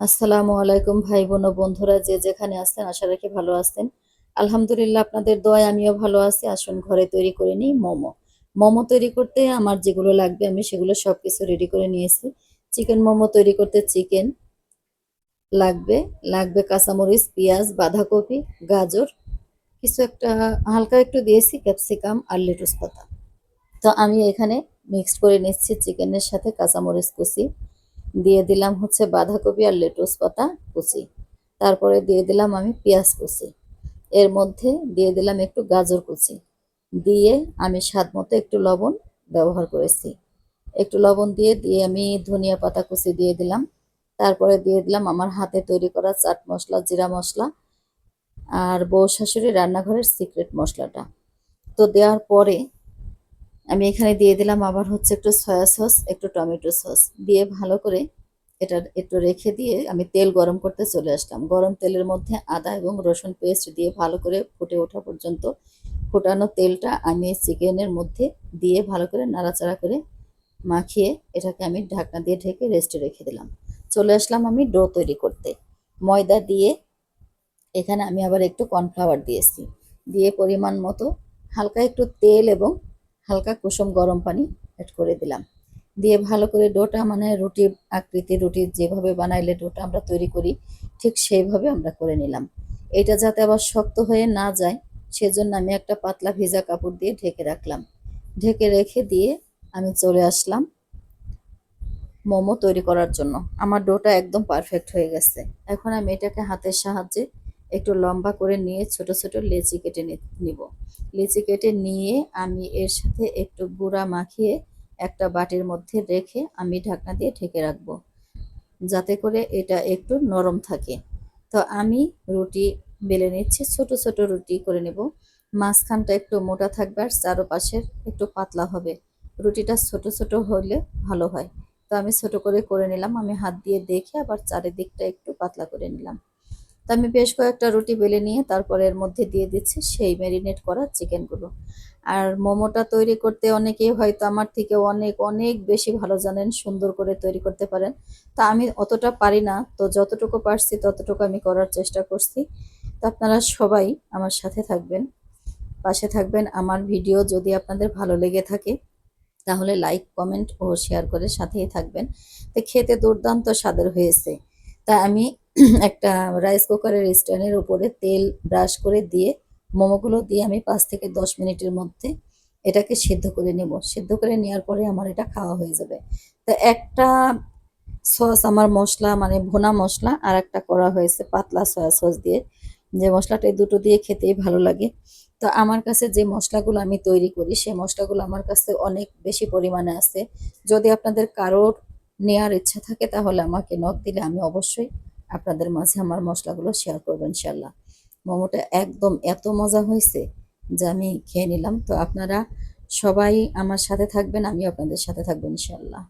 আসসালামু আলাইকুম ভাই বোন বন্ধুরা, যে যেখানে আছেন আশা রাখি ভালো আছেন। আলহামদুলিল্লাহ আপনাদের দোয়ায় আমিও ভালো আছি, আসুন ঘরে তৈরি করে নিই মোমো। মোমো তৈরি করতে আমার যেগুলো লাগবে আমি সেগুলো সব কিছু রেডি করে নিয়েছি। চিকেন মোমো তৈরি করতে চিকেন লাগবে লাগবে কাঁচামরিচ, পেঁয়াজ, বাঁধাকপি, গাজর, কিছু একটা, হালকা একটু দিয়েছি ক্যাপসিকাম আর লেটুস পাতা। তো আমি এখানে মিক্সড করে নিচ্ছি চিকেনের সাথে কাঁচামরিচ কুচি। দিয়ে দিলাম হচ্ছে বাঁধাকপি আর লেটুস পাতা কুচি। তারপরে দিয়ে দিলাম আমি পেঁয়াজ কুচি। এর মধ্যে দিয়ে দিলাম একটু গাজর কুচি। দিয়ে আমি স্বাদ মতো একটু লবণ ব্যবহার করেছি। একটু লবণ দিয়ে দিয়ে আমি ধনিয়া পাতা কুচি দিয়ে দিলাম। তারপরে দিয়ে দিলাম আমার হাতে তৈরি করা চাট মশলা, জিরা মশলা আর বউ শাশুড়ি রান্নাঘরের সিক্রেট মশলাটা। তো দেওয়ার পরে আমি এখানে দিয়ে দিলাম আবার হচ্ছে একটু সয়া সস, একটু টমেটো সস। দিয়ে ভালো করে এটা একটু রেখে দিয়ে আমি তেল গরম করতে চলে আসলাম। গরম তেলের মধ্যে আদা এবং রসুন পেস্ট দিয়ে ভালো করে ফুটে ওঠা পর্যন্ত ফোটানো তেলটা আমি চিকেনের মধ্যে দিয়ে ভালো করে নাড়াচাড়া করে মাখিয়ে এটাকে আমি ঢাকনা দিয়ে ঢেকে রেস্টে রেখে দিলাম। চলে আসলাম আমি ডো তৈরি করতে। ময়দা দিয়ে এখানে আমি আবার একটু কর্নফ্লাওয়ার দিয়েছি। দিয়ে পরিমাণ মতো হালকা একটু তেল এবং হালকা কুসুম গরম পানি অ্যাড করে দিলাম। দিয়ে ভালো করে ডোটা মানে রুটি আকৃতি, রুটি যেভাবে বানাইলে ডোটা আমরা তৈরি করি, ঠিক সেইভাবে আমরা করে নিলাম। এটা যাতে আবার শক্ত হয়ে না যায়, সেজন্য আমি একটা পাতলা ভিজা কাপড় দিয়ে ঢেকে রাখলাম। ঢেকে রেখে দিয়ে আমি চলে আসলাম মোমো তৈরি করার জন্য। আমার ডোটা একদম পারফেক্ট হয়ে গেছে। এখন আমি এটাকে হাতের সাহায্যে একটু লম্বা করে নিয়ে ছোট ছোট লেচি কেটে নিব। লিচি কেটে নিয়ে আমি এর সাথে একটু গুঁড়া মাখিয়ে একটা বাটির মধ্যে রেখে আমি ঢাকনা দিয়ে ঢেকে রাখব, যাতে করে এটা একটু নরম থাকে। তো আমি রুটি বেলে নিচ্ছি, ছোট ছোট রুটি করে নেব। মাঝখানটা একটু মোটা থাকবে আর চারোপাশের একটু পাতলা হবে। রুটিটা ছোট ছোট হলে ভালো হয়। তো আমি ছোট করে করে নিলাম, আমি হাত দিয়ে দেখে আবার চারিদিকটা একটু পাতলা করে নিলাম। তো আমি বেশ কয়েকটা রুটি বেলে নিয়ে তারপরে এর মধ্যে দিয়ে দিচ্ছি সেই ম্যারিনেট করা চিকেনগুলো। আর মোমোটা তৈরি করতে অনেকেই হয়তো আমার থেকে অনেক অনেক বেশি ভালো জানেন, সুন্দর করে তৈরি করতে পারেন। তা আমি অতটা পারি না, তো যতটুকু পারছি ততটুকু আমি করার চেষ্টা করছি। তো আপনারা সবাই আমার সাথে থাকবেন, পাশে থাকবেন। আমার ভিডিও যদি আপনাদের ভালো লেগে থাকে, তাহলে লাইক, কমেন্ট ও শেয়ার করে সাথেই থাকবেন। তো খেতে দুর্দান্ত স্বাদের হয়েছে। তা আমি একটা রাইস কুকারের স্ট্যান্ডের উপরে তেল ব্রাশ করে দিয়ে মোমোগুলো দিয়ে আমি পাঁচ থেকে দশ মিনিটের মধ্যে এটাকে সিদ্ধ করে নেব। সিদ্ধ করে নেওয়ার পরে আমার এটা খাওয়া হয়ে যাবে। তো একটা সস আমার মশলা মানে ভোনা মশলা আর একটা করা হয়েছে পাতলা সয়া সস দিয়ে। যে মশলাটা দুটো দিয়ে খেতেই ভালো লাগে। তো আমার কাছে যে মশলাগুলো আমি তৈরি করি সেই মশলাগুলো আমার কাছে অনেক বেশি পরিমাণে আছে। যদি আপনাদের কারোর নেওয়ার ইচ্ছা থাকে তাহলে আমাকে নখ দিলে আমি অবশ্যই আপনাদের মাঝে আমার মশলাগুলো শেয়ার করব ইনশাল্লাহ মোমোটা একদম এত মজা হয়েছে যে আমি খেয়ে নিলাম। তো আপনারা সবাই আমার সাথে থাকবেন আমি আপনাদের সাথে থাকব ইনশাল্লাহ